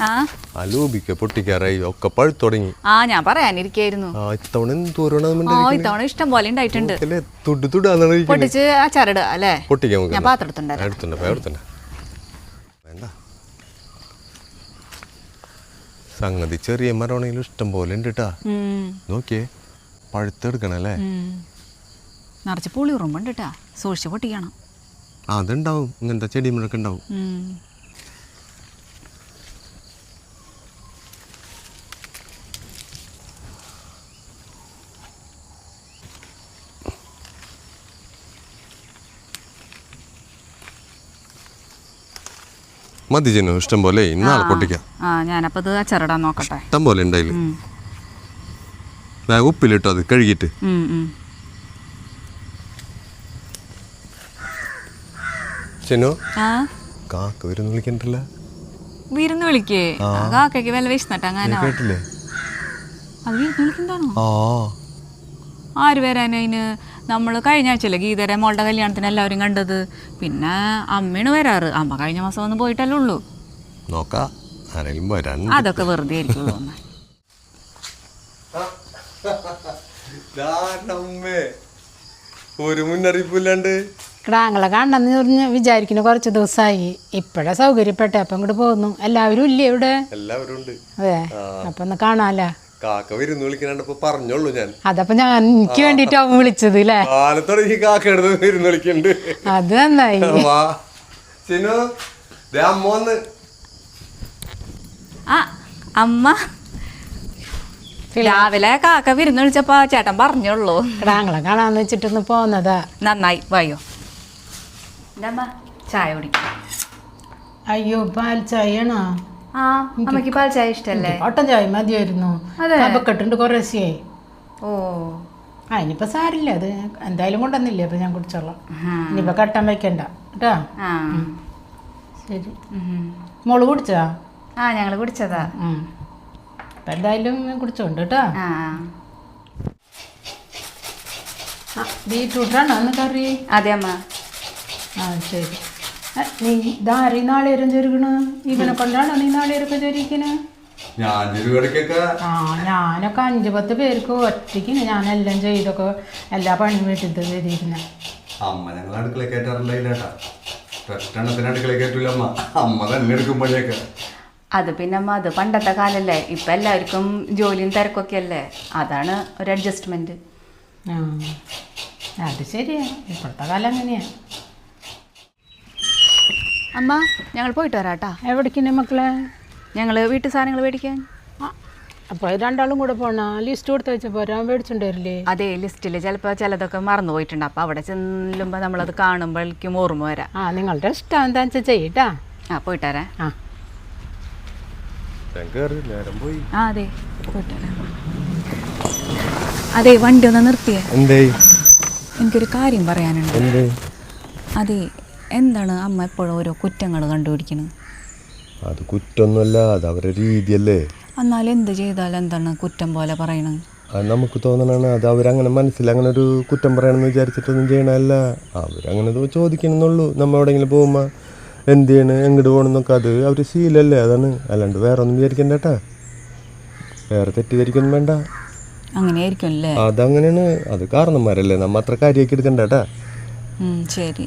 ആ. ലൂബിക്ക പൊട്ടിക്കാറായി ഒക്കെ പഴുത്തു തുടങ്ങി. ആ ഞാൻ പറയാനിരിക്കായിരുന്നു. ഇത്തവണ ഇഷ്ടം പോലെ ഉണ്ടായിട്ടുണ്ട്. അല്ലേ? പൊട്ടിക്കാൻ ഞാൻ വേണ്ട. സംഗതി ചെറിയ മരമാണെങ്കിലും ഇഷ്ടം പോലെ ഉണ്ട് കേട്ടാ നോക്കിയേ പഴുത്തെടുക്കണല്ലേ. നിറച്ച് പൊളി ഉറുമ്പുണ്ട് കേട്ടാ സൂക്ഷിച്ച് പൊട്ടിക്കണം. അതുണ്ടാവും. ഇങ്ങനത്തെ ചെടി ഉണ്ടാവും. മതി ചെന്നു ഇഷ്ടം പോലെ. ഇന്നാളെ പൊട്ടിക്കാം. ആ ഞാനപ്പോൾ ഇത് അച്ചാറിടാൻ നോക്കട്ടെ. ഇഷ്ടം പോലെ ഉണ്ടായില്ല ഉം. ഉപ്പിലിട്ടോ അത് കഴുകിയിട്ട്. ഉം, ഉം. ചെന്നു ആ? കാക്ക വരുന്ന വിളിക്കണ്ടല്ല? വിരുന്ന് വിളിക്കേ. കാക്കയ്ക്ക് വില വിശന്നിട്ട് അങ്ങനെ കേട്ടില്ലേ? അത് വിരുന്ന് വിളിക്കുന്നതാണോ ആ. ആര് വരാൻ അതിന്? നമ്മൾ കഴിഞ്ഞ ആഴ്ചയിലെ ഗീതരെ മോളുടെ കല്യാണത്തിന് എല്ലാവരും കണ്ടത്. പിന്നെ അമ്മയാണ് വരാറ്. അമ്മ കഴിഞ്ഞ മാസം ഒന്ന് പോയിട്ടല്ലേ ഉള്ളൂ. നോക്കാ. ആരെങ്കിലും വരാൻ അതൊക്കെ വെറുതെ ആയിരിക്കും തോന്നുന്നത് ഒരു മുന്നറിയിപ്പില്ലാണ്ട്. കിടാങ്ങളെ കാണണമെന്ന് പറഞ്ഞ് വിചാരിക്കുന്ന കുറച്ച് ദിവസമായി. ഇപ്പോഴാ സൗകര്യപ്പെട്ടെ അപ്പം ഇങ്ങോട്ട് പോകുന്നു. എല്ലാവരും ഇല്ലേ ഇവിടെ? എല്ലാവരും ഉണ്ട്. അതെ. അപ്പൊ ഒന്ന് കാണാമല്ലോ കാക്ക വരുന്ന വിളിക്കണപ്പോ പറഞ്ഞോളൂ ഞാൻ. അതപ്പോ ഞാൻ എനിക്ക് വേണ്ടിട്ടാ വിളിച്ചത് അല്ലേ കാലത്തോടെ കാക്ക എടുത്ത് വരുന്ന വിളിക്കുന്നുണ്ട് അത് നന്നായി. വാ. ചിന്നു ദേ അമ്മ വന്ന്. ആ അമ്മ. രാവിലെ കാക്ക വിരുന്ന് വിളിച്ചപ്പോ ചേട്ടൻ പറഞ്ഞോളൂ. കിടാങ്ങളെ കാണാന്ന് വെച്ചിട്ടൊന്ന് പോന്നതാ. നന്നായി വായോ. അമ്മ ചായ കുടിക്കാം. അയ്യോ പാൽ ചായയാണോ? ആ അമ്മയ്ക്ക് പാൽ ചായ ഇഷ്ടല്ലേ? ഓട്ടം ചായ മതിയായിരുന്നു. കപക്കെട്ടുണ്ട് കുറേശ്ശേ. ഓ. ആ ഇനിയിപ്പോൾ സാരില്ല അത് എന്തായാലും കൊണ്ടുവന്നില്ലേ അപ്പൊ ഞാൻ കുടിച്ചോളാം. ആ. ഇനിയിപ്പോൾ കട്ടൻ വെക്കണ്ട കേട്ടോ? ശരി. മോൾ കുടിച്ചാ? ആ ഞങ്ങൾ കുടിച്ചതാ. ഉം. എന്തായാലും കുടിച്ചോണ്ട് കേട്ടോ? ബീറ്റ്റൂട്ടാണോ അന്ന് കറി? അതെ അമ്മ. ആ ശരി. നീ ഇതാരീ ചൊരുക്കണ് ഇവനെ കൊണ്ടാണോ നീ ഇടയ്ക്കൊക്കെ ആ ഞാനൊക്കെ അഞ്ചു പത്ത് പേർക്ക് ഒറ്റയ്ക്ക് ഞാനെല്ലാം ചെയ്തൊക്കെ എല്ലാ പണിയും വീട്ടിൽ ചെയ്തിരുന്നെ അമ്മ ഞങ്ങൾ അടുക്കള കയറ്റാറില്ല ഇല്ലേട്ടാ ഒറ്റെണ്ണത്തിന് അടുക്കള കയറ്റൂല അമ്മ. അമ്മ തന്നെ എടുക്കും പണിയൊക്കെ അത് പിന്നെ അമ്മ അത് പണ്ടത്തെ കാലല്ലേ. ഇപ്പൊ എല്ലാവർക്കും ജോലിയും തിരക്കൊക്കെ അല്ലേ? അതാണ് ഒരു അഡ്ജസ്റ്റ്മെന്റ് ആ അത് ശരിയാ. ഇപ്പോഴത്തെ കാലം അങ്ങനെയാ. അമ്മ ഞങ്ങൾ പോയിട്ട് വരാട്ടാ. എവിടേക്കിനെ മക്കളെ? ഞങ്ങൾ വീട്ടു സാധനങ്ങൾ മേടിക്കാൻ. അപ്പൊ അപ്പോൾ രണ്ടാളും കൂടെ പോണ? ലിസ്റ്റ് കൊടുത്ത് വെച്ചപ്പോ മേടിച്ചിട്ടുണ്ടായില്ലേ അതെ ലിസ്റ്റിൽ അതേ ലിസ്റ്റിൽ ചിലപ്പോൾ ചിലതൊക്കെ മറന്നു പോയിട്ടുണ്ട്. അപ്പോൾ അവിടെ ചെല്ലുമ്പോൾ നമ്മളത് കാണുമ്പോഴേക്കും ഓർമ്മ വരാം. ആ നിങ്ങളുടെ ഇഷ്ടം എന്താണെന്ന് വെച്ചാൽ ചെയ്യട്ടാ. ആ പോയിട്ട് വരാ. ആ അതെ പോയിട്ട് വരാം. അതെ വണ്ടി ഒന്ന് നിർത്തിയേ. എന്തേ? എനിക്കൊരു കാര്യം പറയാനുണ്ട്. എന്തേ? അതെ എന്താണ് അമ്മ എപ്പോഴും ഓരോ കുറ്റങ്ങൾ കണ്ടുപിടിക്കുന്നത് അത് കുറ്റമൊന്നുമല്ല അത് അവരുടെ രീതിയല്ലേ. എന്നാൽ എന്ത് ചെയ്താൽ എന്താണ് കുറ്റം പോലെ പറയണത്? അത് നമുക്ക് തോന്നണാണ് അത് അവരങ്ങനെ മനസ്സിൽ അങ്ങനെ ഒരു കുറ്റം പറയണമെന്ന് വിചാരിച്ചിട്ടൊന്നും ചെയ്യണമല്ല അവരങ്ങനെ ചോദിക്കണമെന്നുള്ളൂ. നമ്മൾ എവിടെയെങ്കിലും പോകുമ്പോൾ എന്ത് ചെയ്യണ് എങ്ങോട്ട് പോകണമെന്നൊക്കെ അത് അവർ ശീലമല്ലേ അതാണ്. അല്ലാണ്ട് വേറെ ഒന്നും വിചാരിക്കണ്ട കേട്ടാ വേറെ തെറ്റിദ്ധരിക്കൊന്നും വേണ്ട. അങ്ങനെയായിരിക്കും അല്ലേ അതങ്ങനെയാണ്. അത് കാരണന്മാരല്ലേ. നമ്മ അത്ര കാര്യമാക്കി എടുക്കണ്ട കേട്ടാ ശരി.